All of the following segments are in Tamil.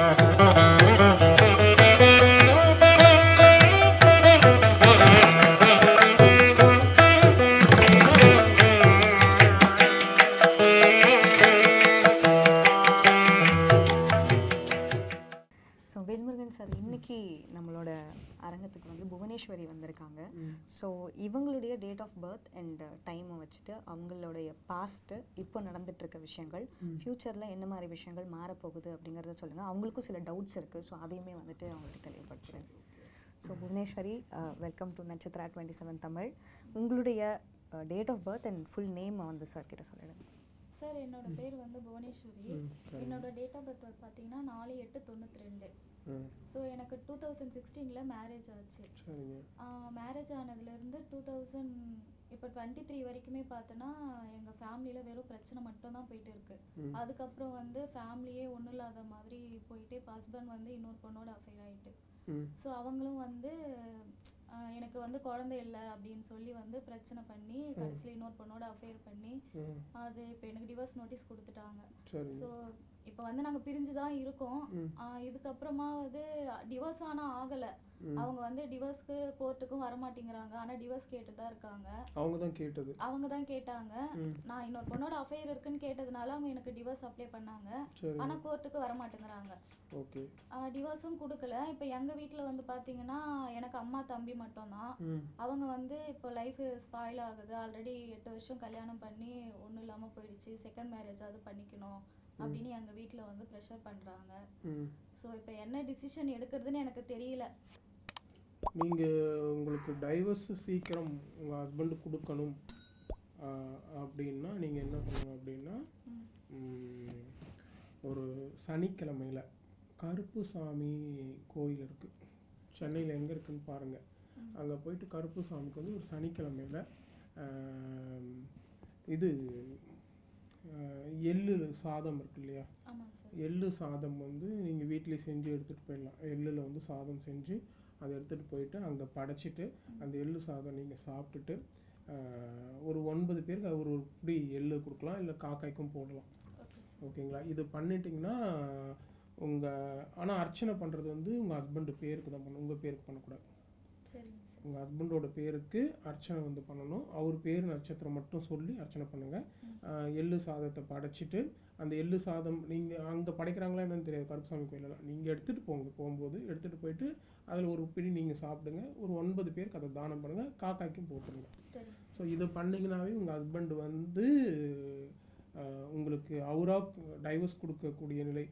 ஸோ இன்னைக்கு நம்மளோட அரங்கத்துக்கு வந்து புவனேஸ்வரி வந்திருக்காங்க. ஸோ இவங்களுடைய டேட் ஆஃப் பர்த் அண்ட் டைமை வச்சுட்டு அவங்களுடைய பாஸ்ட்டு இப்போ நடந்துட்டு இருக்க விஷயங்கள் ஃப்யூச்சரில் என்ன மாதிரி விஷயங்கள் மாறப்போகுது அப்படிங்கிறத சொல்லுங்கள் அவங்களுக்கும் சில டவுட்ஸ் இருக்குது ஸோ அதையுமே வந்துட்டு அவங்களுக்கு தெளிவுபடுத்துகிறேன் so Bhuvaneswari welcome to Natchathira twenty seven Tamil. உங்களுடைய date of birth and full name வந்து சார் கிட்ட சொல்லிடுங்க சார் என்னோட பேர் வந்து புவனேஸ்வரி. என்னோட டேட் ஆஃப் பர்த் பார்த்தீங்கன்னா நாலு எட்டு தொண்ணூற்றி ரெண்டு. ஸோ எனக்கு டூ தௌசண்ட் சிக்ஸ்டீனில் மேரேஜ் ஆச்சு. மேரேஜ் ஆனதுலேருந்து டூ தௌசண்ட் இப்போ டுவெண்ட்டி த்ரீ வரைக்குமே பார்த்தோன்னா எங்கள் ஃபேமிலியில் வெறும் பிரச்சனை மட்டும் தான் போயிட்டு இருக்கு. அதுக்கப்புறம் வந்து ஃபேமிலியே ஒன்றும் இல்லாத மாதிரி போயிட்டு இப்போ ஹஸ்பண்ட் வந்து இன்னொரு பொண்ணோட அஃபேர் ஆயிட்டு. ம். ஸோ அவங்களும் வந்து எனக்கு வந்து குழந்தை இல்லை அப்படின்னு சொல்லி வந்து பிரச்சனை பண்ணி கடைசியில் இன்னொரு பொண்ணோட அஃபேர் பண்ணி அது இப்போ எனக்கு டிவோர்ஸ் நோட்டீஸ் கொடுத்துட்டாங்க. ஸோ இப்போ வந்து நாங்கள் பிரிஞ்சு தான் இருக்கோம் இதுக்கப்புறமா வந்து டிவோர்ஸ் ஆனால் ஆகலை. அவங்க வந்து டிவோர்ஸ்க்கு கோர்ட்டுக்கும் வர மாட்டேங்கிறாங்க ஆனால் டிவோர்ஸ் கேட்டு தான் இருக்காங்க. அவங்க தான் கேட்டது. அவங்க தான் கேட்டாங்க நான் இன்னொரு பொண்ணோட அஃபேர் இருக்குன்னு கேட்டதுனால அவங்க எனக்கு டிவோர்ஸ் அப்ளை பண்ணாங்க. ஆனால் கோர்ட்டுக்கு வர மாட்டேங்கிறாங்க ஓகே. டிவோர்ஸும் கொடுக்கல. இப்போ எங்கள் வீட்டில் வந்து பார்த்தீங்கன்னா எனக்கு அம்மா தம்பி மட்டும்தான். ம். அவங்க வந்து இப்போ லைஃப் ஸ்பாயில் ஆகுது. ஆல்ரெடி எட்டு வருஷம் கல்யாணம் பண்ணி ஒன்றும் இல்லாமல் போயிடுச்சு. செகண்ட் மேரேஜாவது பண்ணிக்கணும் அப்படின்னு எங்கள் வீட்டில் வந்து ப்ரெஷர் பண்ணுறாங்க ம். ஸோ இப்போ என்ன டிசிஷன் எடுக்கிறதுன்னு எனக்கு தெரியல. நீங்கள் உங்களுக்கு டைவர்ஸ் சீக்கிரம் உங்கள் ஹஸ்பண்டு கொடுக்கணும். அப்படின்னா நீங்கள் என்ன பண்ணணும் அப்படின்னா ஒரு சனிக்கிழமையில் கருப்புசாமி கோயில் இருக்குது சென்னையில் எங்கே இருக்குன்னு பாருங்கள். அங்கே போயிட்டு கருப்புசாமிக்கு வந்து ஒரு சனிக்கிழமையில் இது எள்ளு சாதம் இருக்கு இல்லையா? எள்ளு சாதம் வந்து நீங்கள் வீட்டிலேயே செஞ்சு எடுத்துகிட்டு போயிடலாம். எள்ளில் வந்து சாதம் செஞ்சு அதை எடுத்துகிட்டு போயிட்டு அங்கே படைச்சிட்டு அந்த எள்ளு சாதம் நீங்கள் சாப்பிட்டுட்டு ஒரு ஒன்பது பேருக்கு அது ஒரு ஒரு பிடி எள்ளு கொடுக்கலாம் இல்லை காக்காய்க்கும் போடலாம். ஓகேங்களா? இது பண்ணிட்டிங்கன்னா உங்கள் ஆனால் அர்ச்சனை பண்ணுறது வந்து உங்கள் ஹஸ்பண்டு பேருக்கு தான் பண்ணணும் உங்கள் பேருக்கு பண்ணக்கூடாது. உங்கள் ஹஸ்பண்டோட பேருக்கு அர்ச்சனை வந்து பண்ணணும். அவர் பேர் நட்சத்திரம் மட்டும் சொல்லி அர்ச்சனை பண்ணுங்கள் எள்ளு சாதத்தை படைச்சிட்டு அந்த எள்ளு சாதம் நீங்கள் அங்கே படைக்கிறாங்களா என்னன்னு தெரியாது. கருப்புசாமி கோயிலெல்லாம் நீங்கள் எடுத்துகிட்டு போங்க. போகும்போது எடுத்துகிட்டு போயிட்டு அதில் ஒரு பிடி நீங்கள் சாப்பிடுங்க. ஒரு ஒன்பது பேருக்கு அதை தானம் பண்ணுங்கள் காக்காய்க்கும் போட்டுருங்க. ஸோ இதை பண்ணிங்கனாவே உங்கள் ஹஸ்பண்ட் வந்து உங்களுக்கு அவராக டைவர்ஸ் கொடுக்கக்கூடிய நிலை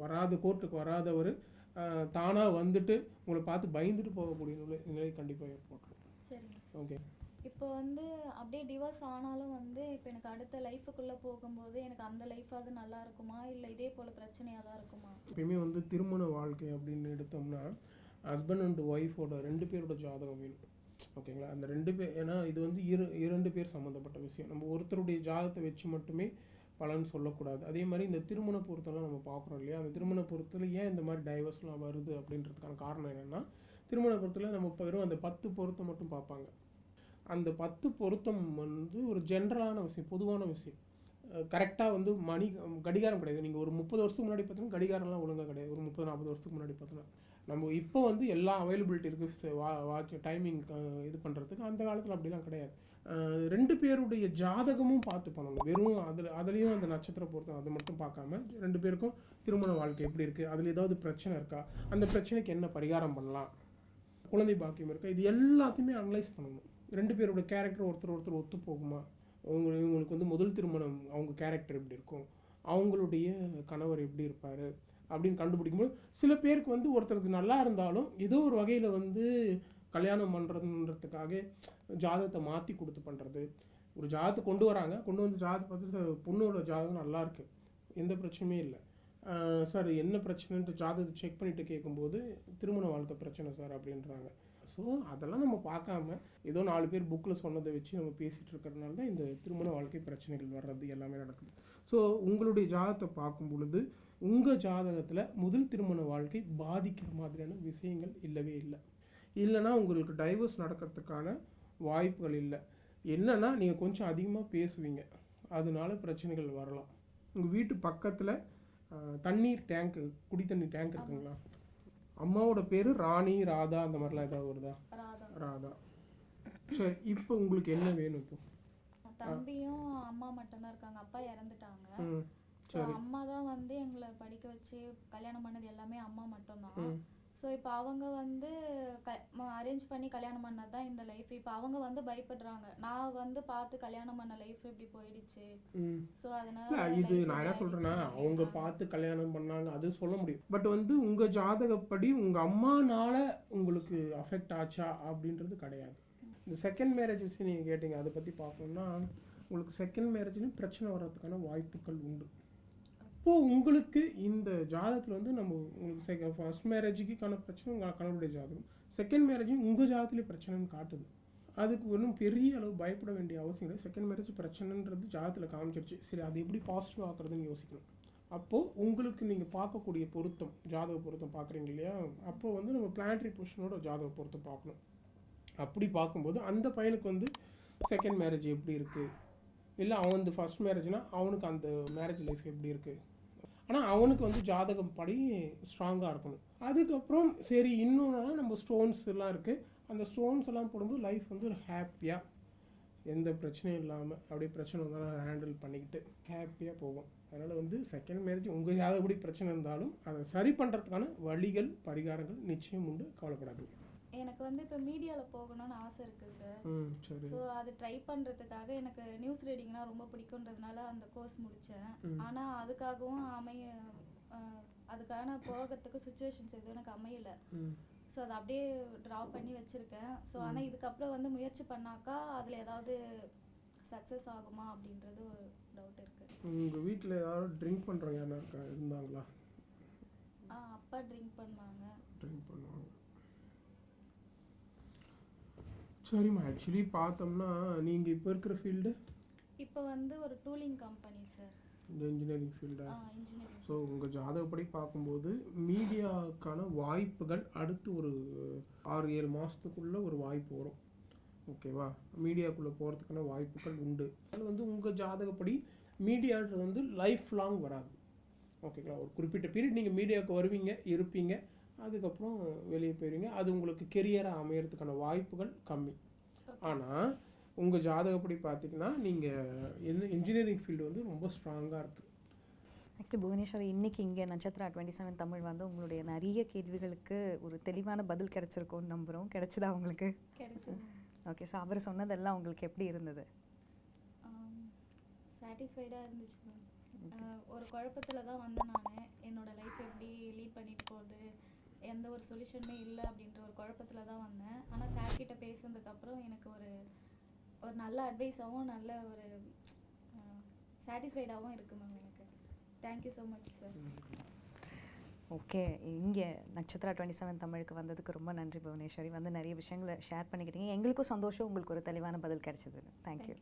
வராத கோர்ட்டுக்கு வராதவர் தானாக வந்துட்டு உங்களை பார்த்து பயந்துட்டு போகக்கூடிய நிலை நிலை கண்டிப்பாக ஏற்பட்டுரும் சரிங்க சார். ஓகே. இப்போ வந்து அப்படியே டிவோர்ஸ் ஆனாலும் வந்து இப்போ எனக்கு அடுத்த லைஃபுக்குள்ளே போகும்போது எனக்கு அந்த லைஃபாவது நல்லா இருக்குமா? இல்லை இதே போல் பிரச்சனையாக தான் இருக்குமா? எப்பயுமே வந்து திருமண வாழ்க்கை அப்படின்னு எடுத்தோம்னா ஹஸ்பண்ட் அண்ட் ஒய்ஃபோட ரெண்டு பேரோட ஜாதகம் வேணும். ஓகேங்களா? அந்த ரெண்டு பேர் ஏன்னா இது வந்து இரு இரண்டு பேர் சம்மந்தப்பட்ட விஷயம். நம்ம ஒருத்தருடைய ஜாதகத்தை வச்சு மட்டுமே பலன் சொல்லக்கூடாது. அதே மாதிரி இந்த திருமண பொருத்தம்லாம் நம்ம பார்க்குறோம் இல்லையா? அந்த திருமண பொருத்தத்தில் ஏன் இந்த மாதிரி டைவர்ஸ்லாம் வருது அப்படின்றதுக்கான காரணம் என்னென்னா திருமண பொருத்தில் நம்ம வெறும் அந்த பத்து பொருத்தம் மட்டும் பார்ப்பாங்க. அந்த பத்து பொருத்தம் வந்து ஒரு ஜென்ரலான விஷயம் பொதுவான விஷயம். கரெக்டாக வந்து மணி கடிகாரம் கிடையாது. நீங்கள் ஒரு முப்பது வருஷத்துக்கு முன்னாடி பார்த்தீங்கன்னா கடிகாரம்லாம் ஒழுங்காக கிடையாது. ஒரு முப்பது நாற்பது வருஷத்துக்கு முன்னாடி பார்த்தீங்கன்னா. நம்ம இப்போ வந்து எல்லா அவைலபிலிட்டி இருக்குது வா வாட்ச் டைமிங் இது பண்ணுறதுக்கு அந்த காலத்தில் அப்படிலாம் கிடையாது. ரெண்டு பேருடைய ஜாதகமும் பார்த்து பண்ணணும். வெறும் அதில் அதுலேயும் அந்த நட்சத்திர பொருத்தம் அதை மட்டும் பார்க்காம ரெண்டு பேருக்கும் திருமண வாழ்க்கை எப்படி இருக்குது அதில் ஏதாவது பிரச்சனை இருக்கா? அந்த பிரச்சனைக்கு என்ன பரிகாரம் பண்ணலாம்? குழந்தை பாக்கியம் இருக்கா? இது எல்லாத்தையுமே அனலைஸ் பண்ணணும். ரெண்டு பேரோட கேரக்டர் ஒருத்தர் ஒருத்தர் ஒத்து போகுமா? அவங்க இவங்களுக்கு வந்து முதல் திருமணம் அவங்க கேரக்டர் எப்படி இருக்கும்? அவங்களுடைய கணவர் எப்படி இருப்பார்? அப்படின்னு கண்டுபிடிக்கும்போது சில பேருக்கு வந்து ஒருத்தருக்கு நல்லா இருந்தாலும் ஏதோ ஒரு வகையில் வந்து கல்யாணம் பண்ணுறதுன்றதுக்காக ஜாதகத்தை மாற்றி கொடுத்து பண்ணுறது ஒரு ஜாதகத்தை கொண்டு வராங்க. கொண்டு வந்து ஜாதகத்தை பார்த்துட்டு பொண்ணோட ஜாதகம் நல்லாயிருக்கு எந்த பிரச்சனையுமே இல்லை. சார் என்ன பிரச்சனைன்ட்டு ஜாதகத்தை செக் பண்ணிவிட்டு கேட்கும்போது திருமண வாழ்க்கை பிரச்சனை சார் அப்படின்றாங்க. ஸோ அதெல்லாம் நம்ம பார்க்காம ஏதோ நாலு பேர் புக்கில் சொன்னதை வச்சு நம்ம பேசிகிட்டு இருக்கிறதுனால தான் இந்த திருமண வாழ்க்கை பிரச்சனைகள் வர்றது எல்லாமே நடக்குது. ஸோ உங்களுடைய ஜாதகத்தை பார்க்கும் பொழுது உங்கள் ஜாதகத்தில் முதல் திருமண வாழ்க்கை பாதிக்கிற மாதிரியான விஷயங்கள் இல்லவே இல்லை. இல்லைன்னா உங்களுக்கு டைவர்ஸ் நடக்கிறதுக்கான வாய்ப்புகள் இல்லை. என்னன்னா நீங்கள் கொஞ்சம் அதிகமாக பேசுவீங்க. அதனால பிரச்சனைகள் வரலாம். உங்கள் வீட்டு பக்கத்தில் தண்ணீர் டேங்க் குடி தண்ணி டேங்க் இருக்குங்களா? அம்மாவோட பேர் ராணி ராதா அந்த மாதிரிலாம் ஏதாவது வருதா? ராதா. ராதா. சரி இப்போ உங்களுக்கு என்ன வேணும் இப்போ? தம்பியும் அம்மா மட்டும்தான் இருக்காங்க. அப்பா இறந்துட்டாங்க. ஸோ அம்மா தான் வந்து எங்களை படிக்க வச்சு கல்யாணம் பண்ணது எல்லாமே அம்மா மட்டும்தான். ஸோ இப்போ அவங்க வந்து அரேஞ்ச் பண்ணி கல்யாணம் பண்ணது தான் இந்த லைஃப் இப்போ அவங்க வந்து பயப்படுறாங்க. நான் வந்து பார்த்து கல்யாணம் பண்ண லைஃப் இப்படி போயிடுச்சு. ஸோ அதனால இது நான் என்ன ஆயிடுச்சு. அவங்க பார்த்து கல்யாணம் பண்ணாங்க அது சொல்ல முடியும். பட் வந்து உங்க ஜாதகப்படி உங்க அம்மானால உங்களுக்கு அஃபெக்ட் ஆச்சா அப்படின்றது கிடையாது. இந்த செகண்ட் மேரேஜ் விஷயம் நீங்க கேட்டீங்க அதை பத்தி பார்க்கணும்னா உங்களுக்கு செகண்ட் மேரேஜ்லயும் பிரச்சனை வர்றதுக்கான வாய்ப்புகள் உண்டு. அப்போது உங்களுக்கு இந்த ஜாதகத்தில் வந்து நம்ம உங்களுக்கு செக ஃபர்ஸ்ட் மேரேஜுக்கான பிரச்சனை உங்கள் கணவருடைய ஜாதகம். செகண்ட் மேரேஜும் உங்கள் ஜாதகத்திலே பிரச்சனைன்னு காட்டுது. அதுக்கு ஒன்றும் பெரிய அளவு பயப்பட வேண்டிய அவசியம் இல்லை. செகண்ட் மேரேஜ் பிரச்சனைன்றது ஜாதத்தில் காமிச்சிருச்சு. சரி அது எப்படி பாசிட்டிவ் ஆக்குறதுன்னு யோசிக்கணும். அப்போது உங்களுக்கு நீங்கள் பார்க்கக்கூடிய பொருத்தம் ஜாதக பொருத்தம் பார்க்குறீங்க இல்லையா? அப்போ வந்து நம்ம பிளானட்ரி பொசிஷனோட ஜாதக பொருத்தம் பார்க்கணும். அப்படி பார்க்கும்போது அந்த பையனுக்கு வந்து செகண்ட் மேரேஜ் எப்படி இருக்குது இல்லை அவன் வந்து ஃபர்ஸ்ட் மேரேஜ்னால் அவனுக்கு அந்த மேரேஜ் லைஃப் எப்படி இருக்குது ஆனால் அவனுக்கு வந்து ஜாதகம் படி ஸ்ட்ராங்காக இருக்கணும். அதுக்கப்புறம் சரி இன்னொன்னா நம்ம ஸ்டோன்ஸ் எல்லாம் இருக்குது அந்த ஸ்டோன்ஸ் எல்லாம் போடும்போது லைஃப் வந்து ஒரு ஹாப்பியாக எந்த பிரச்சனையும் இல்லாமல் அப்படியே பிரச்சனை வந்தாலும் ஹேண்டில் பண்ணிக்கிட்டு ஹாப்பியாக போகும் அதனால் வந்து செகண்ட் மேரேஜ் உங்கள் ஜாதகப்படி பிரச்சனை இருந்தாலும் அதை சரி பண்ணுறதுக்கான வழிகள் பரிகாரங்கள் நிச்சயம் உண்டு. கவலைப்படாதீங்க. எனக்கு வந்து இப்போ மீடியாவில் போகணும்னு ஆசை இருக்குது சார். ஸோ அது ட்ரை பண்ணுறதுக்காக எனக்கு நியூஸ் ரீடிங்னா ரொம்ப பிடிக்குன்றதுனால அந்த கோர்ஸ் முடித்தேன். ஆனால் அதுக்காகவும் அமைய அதுக்கான போகிறதுக்கு சுச்சுவேஷன்ஸ் எதுவும் எனக்கு அமையல. ஸோ அதை அப்படியே ட்ரா பண்ணி வச்சுருக்கேன். ஸோ ஆனால் இதுக்கப்புறம் வந்து முயற்சி பண்ணாக்கா அதில் ஏதாவது சக்ஸஸ் ஆகுமா அப்படின்றது ஒரு டவுட் இருக்குது உங்கள் வீட்டில் யாரும் ட்ரிங்க் பண்ணுறவங்க இருந்தாங்களா? ஆ அப்பா ட்ரிங்க் பண்ணாங்க ட்ரிங்க் பண்ணுவாங்க. சரிம்மா ஆக்சுவலி பார்த்தோம்னா நீங்கள் இப்போ இருக்கிற ஃபீல்டு இப்போ வந்து ஒரு டூலிங் கம்பெனி சார் இந்த இன்ஜினியரிங் ஃபீல்டா இன்ஜினியரிங் ஸோ உங்கள் ஜாதகப்படி பார்க்கும்போது மீடியாவுக்கான வாய்ப்புகள் அடுத்து ஒரு ஆறு ஏழு மாதத்துக்குள்ளே ஒரு வாய்ப்பு வரும். ஓகேவா மீடியாக்குள்ளே போகிறதுக்கான வாய்ப்புகள் உண்டு. அது வந்து உங்கள் ஜாதகப்படி மீடியான்றது வந்து லைஃப் லாங் வராது ஓகேங்களா ஒரு குறிப்பிட்ட பீரியட் நீங்கள் மீடியாவுக்கு வருவீங்க இருப்பீங்க. அதுக்கப்புறம் வெளியே போயிருவீங்க. அது உங்களுக்கு கெரியராக அமையறதுக்கான வாய்ப்புகள் கம்மி. ஆனால் உங்கள் ஜாதகப்படி பார்த்தீங்கன்னா நீங்கள் என்ன இன்ஜினியரிங் ஃபீல்டு வந்து ரொம்ப ஸ்ட்ராங்காக இருக்குது ஆக்சுவலி புவனேஸ்வரி இன்னைக்கு இங்கே நட்சத்திரா டுவெண்ட்டி செவன் தமிழ் வந்து உங்களுடைய நிறைய கேள்விகளுக்கு ஒரு தெளிவான பதில் கிடைச்சிருக்கும்னு நம்புகிறோம் கிடைச்சதா உங்களுக்கு? கிடைச்சது. ஓகே ஸோ அவர் சொன்னதெல்லாம் உங்களுக்கு எப்படி இருந்தது? சாட்டிஸ்ஃபைடாக இருந்துச்சு மேம் ஒரு குழப்பத்தில் தான் வந்தேன் நான். என்னோட லைஃப் எப்படி லீட் பண்ணிட்டு போகுது? எந்த ஒரு சொல்யூஷனுமே இல்லை அப்படின்ற ஒரு குழப்பத்தில் தான் வந்தேன். ஆனால் சார் கிட்ட பேசுனதுக்கப்புறம் எனக்கு ஒரு ஒரு நல்ல அட்வைஸாகவும் நல்ல ஒரு சாட்டிஸ்ஃபைடாகவும் இருக்குது மேம் எனக்கு. Thank you so much sir okay இங்கே நட்சத்திரா டுவெண்ட்டி செவன் தமிழுக்கு வந்ததுக்கு ரொம்ப நன்றி புவனேஸ்வரி. வந்து நிறைய விஷயங்களை ஷேர் பண்ணிக்கிட்டீங்க. எங்களுக்கும் சந்தோஷம் உங்களுக்கு ஒரு தெளிவான பதில் கிடைச்சது. தேங்க்யூ